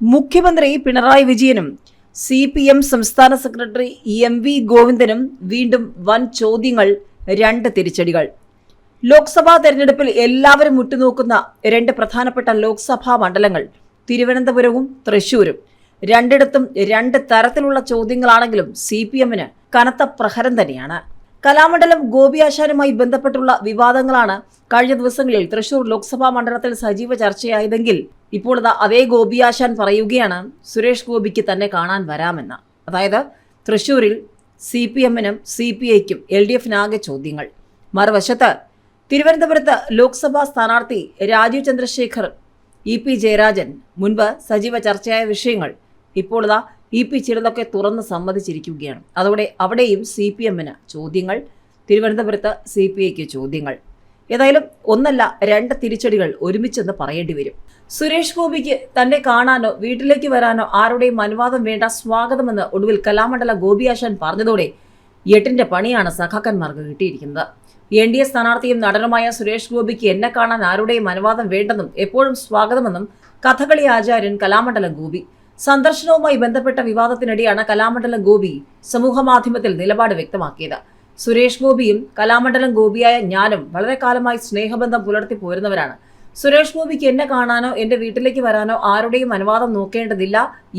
മുഖ്യമന്ത്രി പിണറായി വിജയനും C P M സംസ്ഥാന സെക്രട്ടറി എം വി ഗോവിന്ദനും വീണ്ടും വൻ ചോദ്യങ്ങൾ രണ്ട് തിരിച്ചടികൾ. ലോക്സഭാ തെരഞ്ഞെടുപ്പിൽ എല്ലാവരും ഉറ്റുനോക്കുന്ന രണ്ട് പ്രധാനപ്പെട്ട ലോക്സഭാ മണ്ഡലങ്ങൾ തിരുവനന്തപുരവും തൃശൂരും രണ്ടിടത്തും രണ്ട് തരത്തിലുള്ള ചോദ്യങ്ങളാണെങ്കിലും സി പി എമ്മിന് കനത്ത പ്രഹരം തന്നെയാണ്. കലാമണ്ഡലം ഗോപിയാശാനുമായി ബന്ധപ്പെട്ടുള്ള വിവാദങ്ങളാണ് കഴിഞ്ഞ ദിവസങ്ങളിൽ തൃശൂർ ലോക്സഭാ മണ്ഡലത്തിൽ സജീവ ചർച്ചയായതെങ്കിൽ ഇപ്പോൾ അതേ അതേ ഗോപിയാശാൻ പറയുകയാണ് സുരേഷ് ഗോപിക്ക് തന്നെ കാണാൻ വരാമെന്ന്. അതായത് തൃശൂരിൽ സി പി എമ്മിനും സി പി ഐക്കും എൽ ഡി എഫിനാകെ ചോദ്യങ്ങൾ. മറുവശത്ത് തിരുവനന്തപുരത്ത് ലോക്സഭാ സ്ഥാനാർത്ഥി രാജീവ് ചന്ദ്രശേഖർ ഇ പി ജയരാജൻ മുൻപ് സജീവ ചർച്ചയായ വിഷയങ്ങൾ. ഇപ്പോൾ ഇ പി ചിലതൊക്കെ തുറന്ന് സമ്മതിച്ചിരിക്കുകയാണ്. അതോടെ അവിടെയും സി പി എമ്മിന് ചോദ്യങ്ങൾ തിരുവനന്തപുരത്ത് സി പി ഐക്ക് ചോദ്യങ്ങൾ. ഏതായാലും ഒന്നല്ല രണ്ട് തിരിച്ചടികൾ ഒരുമിച്ചെന്ന് പറയേണ്ടി വരും. സുരേഷ് ഗോപിക്ക് തന്നെ കാണാനോ വീട്ടിലേക്ക് വരാനോ ആരുടെയും അനുവാദം വേണ്ട സ്വാഗതമെന്ന് ഒടുവിൽ കലാമണ്ഡല ഗോപിയാശാൻ പറഞ്ഞതോടെ എട്ടിന്റെ പണിയാണ് സഖാക്കന്മാർക്ക് കിട്ടിയിരിക്കുന്നത്. എൻ ഡി എ സ്ഥാനാർത്ഥിയും നടനുമായ സുരേഷ് ഗോപിക്ക് എന്നെ കാണാൻ ആരുടെയും അനുവാദം വേണ്ടെന്നും എപ്പോഴും സ്വാഗതമെന്നും കഥകളി ആചാര്യൻ കലാമണ്ഡലം ഗോപി സന്ദർശനവുമായി ബന്ധപ്പെട്ട വിവാദത്തിനിടെയാണ് കലാമണ്ഡലം ഗോപി സമൂഹമാധ്യമത്തിൽ നിലപാട് വ്യക്തമാക്കിയത്. സുരേഷ് ഗോപിയും കലാമണ്ഡലം ഗോപിയായ ഞാനും വളരെ കാലമായി സ്നേഹബന്ധം പുലർത്തി പോരുന്നവരാണ്. സുരേഷ് ഗോപിക്ക് എന്നെ കാണാനോ എന്റെ വീട്ടിലേക്ക് വരാനോ ആരുടെയും അനുവാദം നോക്കേണ്ടതില്ല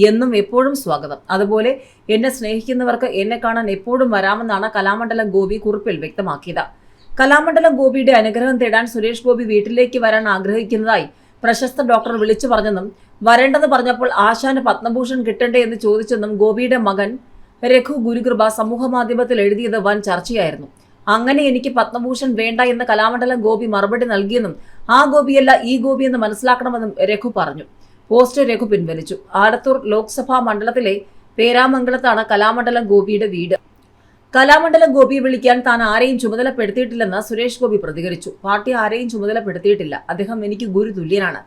എന്നും എപ്പോഴും സ്വാഗതം. അതുപോലെ എന്നെ സ്നേഹിക്കുന്നവർക്ക് എന്നെ കാണാൻ എപ്പോഴും വരാമെന്നാണ് കലാമണ്ഡലം ഗോപി കുറിപ്പിൽ വ്യക്തമാക്കിയത്. കലാമണ്ഡലം ഗോപിയുടെ അനുഗ്രഹം തേടാൻ സുരേഷ് ഗോപി വീട്ടിലേക്ക് വരാൻ ആഗ്രഹിക്കുന്നതായി പ്രശസ്ത ഡോക്ടർ വിളിച്ചു പറഞ്ഞെന്നും വരേണ്ടെന്ന് പറഞ്ഞപ്പോൾ ആശാന് പത്മഭൂഷൺ കിട്ടണ്ടേ എന്ന് ചോദിച്ചെന്നും ഗോപിയുടെ മകൻ രഘു ഗുരുകൃപ സമൂഹമാധ്യമത്തിൽ എഴുതിയത് വൻ ചർച്ചയായിരുന്നു. അങ്ങനെ എനിക്ക് പത്മഭൂഷൺ വേണ്ട എന്ന് കലാമണ്ഡലം ഗോപി മറുപടി നൽകിയെന്നും ആ ഗോപിയല്ല ഈ ഗോപി എന്ന് മനസ്സിലാക്കണമെന്നും രഘു പറഞ്ഞു. പോസ്റ്റ് രഘു പിൻവലിച്ചു. ആലത്തൂർ ലോക്സഭാ മണ്ഡലത്തിലെ പേരാമംഗലത്താണ് കലാമണ്ഡലം ഗോപിയുടെ വീട്. കലാമണ്ഡലം ഗോപിയെ വിളിക്കാൻ താൻ ആരെയും ചുമതലപ്പെടുത്തിയിട്ടില്ലെന്ന് സുരേഷ് ഗോപി പ്രതികരിച്ചു. പാർട്ടി ആരെയും ചുമതലപ്പെടുത്തിയിട്ടില്ല. അദ്ദേഹം എനിക്ക് ഗുരു തുല്യനാണ്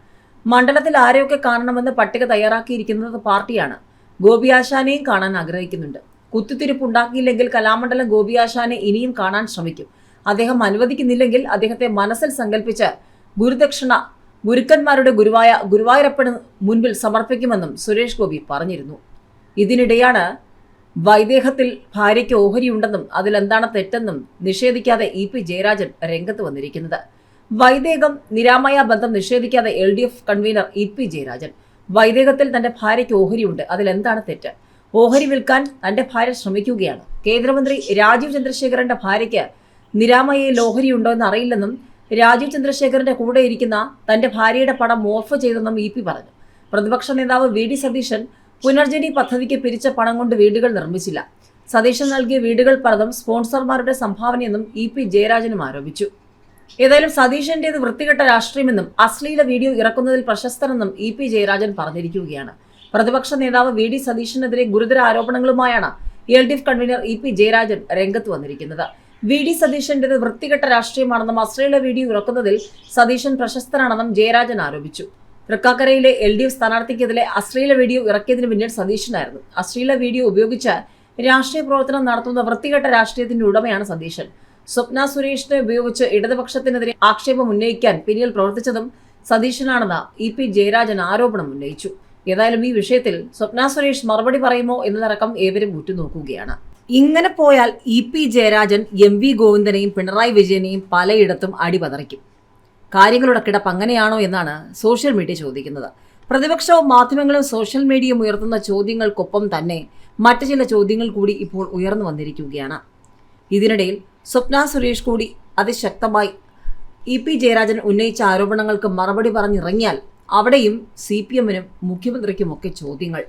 മണ്ഡലത്തിൽ ആരെയൊക്കെ കാണണമെന്ന് പട്ടിക തയ്യാറാക്കിയിരിക്കുന്നത് പാർട്ടിയാണ്. ഗോപിയാശാനെയും കാണാൻ ആഗ്രഹിക്കുന്നുണ്ട്. കുത്തിത്തിരിപ്പ് ഉണ്ടാക്കിയില്ലെങ്കിൽ കലാമണ്ഡലം ഗോപിയാശാനെ ഇനിയും കാണാൻ ശ്രമിക്കും. അദ്ദേഹം അനുവദിക്കുന്നില്ലെങ്കിൽ അദ്ദേഹത്തെ മനസ്സിൽ സങ്കല്പിച്ച് ഗുരുദക്ഷിണ ഗുരുക്കന്മാരുടെ ഗുരുവായ ഗുരുവായൂരപ്പന് മുൻപിൽ സമർപ്പിക്കുമെന്നും സുരേഷ് ഗോപി പറഞ്ഞിരുന്നു. ഇതിനിടെയാണ് വൈദേഹത്തിൽ ഭാര്യയ്ക്ക് ഓഹരിയുണ്ടെന്നും അതിലെന്താണ് തെറ്റെന്നും നിഷേധിക്കാതെ ഇ പി ജയരാജൻ രംഗത്ത് വന്നിരിക്കുന്നത്. വൈദേഹം നിരാമയ ബന്ധം നിഷേധിക്കാതെ L D F convener E P Jayarajan. വൈദേഹത്തിൽ തന്റെ ഭാര്യയ്ക്ക് ഓഹരിയുണ്ട് അതിലെന്താണ് തെറ്റ്? ഓഹരി വിൽക്കാൻ തന്റെ ഭാര്യ ശ്രമിക്കുകയാണ്. കേന്ദ്രമന്ത്രി രാജീവ് ചന്ദ്രശേഖരന്റെ ഭാര്യയ്ക്ക് നിരാമയയിൽ ഓഹരിയുണ്ടോ എന്ന് അറിയില്ലെന്നും രാജീവ് ചന്ദ്രശേഖരന്റെ കൂടെ ഇരിക്കുന്ന തന്റെ ഭാര്യയുടെ പടം മോർഫ് ചെയ്തെന്നും ഇ പി പറഞ്ഞു. പ്രതിപക്ഷ നേതാവ് വി ഡി സതീശൻ പുനർജനി പദ്ധതിക്ക് പിരിച്ച പണം കൊണ്ട് വീടുകൾ നിർമ്മിച്ചില്ല. സതീശൻ നൽകിയ വീടുകൾ പലതും സ്പോൺസർമാരുടെ സംഭാവനയെന്നും ഇ പി ജയരാജനും ആരോപിച്ചു. ഏതായാലും സതീശന്റേത് വൃത്തികെട്ട രാഷ്ട്രീയമെന്നും അശ്ലീല വീഡിയോ ഇറക്കുന്നതിൽ പ്രശസ്തനെന്നും ഇ പി ജയരാജൻ പറഞ്ഞിരിക്കുകയാണ്. പ്രതിപക്ഷ നേതാവ് വി ഡി സതീശനെതിരെ ഗുരുതര ആരോപണങ്ങളുമായാണ് L D F convener E P Jayarajan രംഗത്ത് വന്നിരിക്കുന്നത്. വി ഡി സതീശന്റേത് വൃത്തികെട്ട രാഷ്ട്രീയമാണെന്നും അശ്ലീല വീഡിയോ ഇറക്കുന്നതിൽ സതീശൻ പ്രശസ്തനാണെന്നും ജയരാജൻ ആരോപിച്ചു. തൃക്കാക്കരയിലെ എൽ ഡി എഫ് സ്ഥാനാർത്ഥിക്കെതിരെ അശ്ലീല വീഡിയോ ഇറക്കിയതിന് പിന്നിൽ സതീശനായിരുന്നു. അശ്ലീല വീഡിയോ ഉപയോഗിച്ച് രാഷ്ട്രീയ പ്രവർത്തനം നടത്തുന്ന വൃത്തികെട്ട രാഷ്ട്രീയത്തിന്റെ ഉടമയാണ് സതീശൻ. സ്വപ്ന സുരേഷിനെ ഉപയോഗിച്ച് ഇടതുപക്ഷത്തിനെതിരെ ആക്ഷേപം ഉന്നയിക്കാൻ പിന്നിൽ പ്രവർത്തിച്ചതും സതീശനാണെന്ന് ഇ പി ജയരാജൻ ആരോപണം ഉന്നയിച്ചു. ഏതായാലും ഈ വിഷയത്തിൽ സ്വപ്ന സുരേഷ് മറുപടി പറയുമോ എന്നതടക്കം ഏവരും ഉറ്റുനോക്കുകയാണ്. ഇങ്ങനെ പോയാൽ E P Jayarajan M V ഗോവിന്ദനെയും Pinarayi വിജയനെയും പലയിടത്തും അടിപതറിക്കും. കാര്യങ്ങളുടെ കിടപ്പ് അങ്ങനെയാണോ എന്നാണ് സോഷ്യൽ മീഡിയ ചോദിക്കുന്നത്. പ്രതിപക്ഷവും മാധ്യമങ്ങളും സോഷ്യൽ മീഡിയയും ഉയർത്തുന്ന ചോദ്യങ്ങൾക്കൊപ്പം തന്നെ മറ്റു ചില ചോദ്യങ്ങൾ കൂടി ഇപ്പോൾ ഉയർന്നു വന്നിരിക്കുകയാണ്. ഇതിനിടയിൽ സ്വപ്ന സുരേഷ് കൂടി അതിശക്തമായി ഇ പി ജയരാജൻ ഉന്നയിച്ച ആരോപണങ്ങൾക്ക് മറുപടി പറഞ്ഞിറങ്ങിയാൽ അവിടെയും സി പി എമ്മിനും മുഖ്യമന്ത്രിക്കുമൊക്കെ ചോദ്യങ്ങൾ.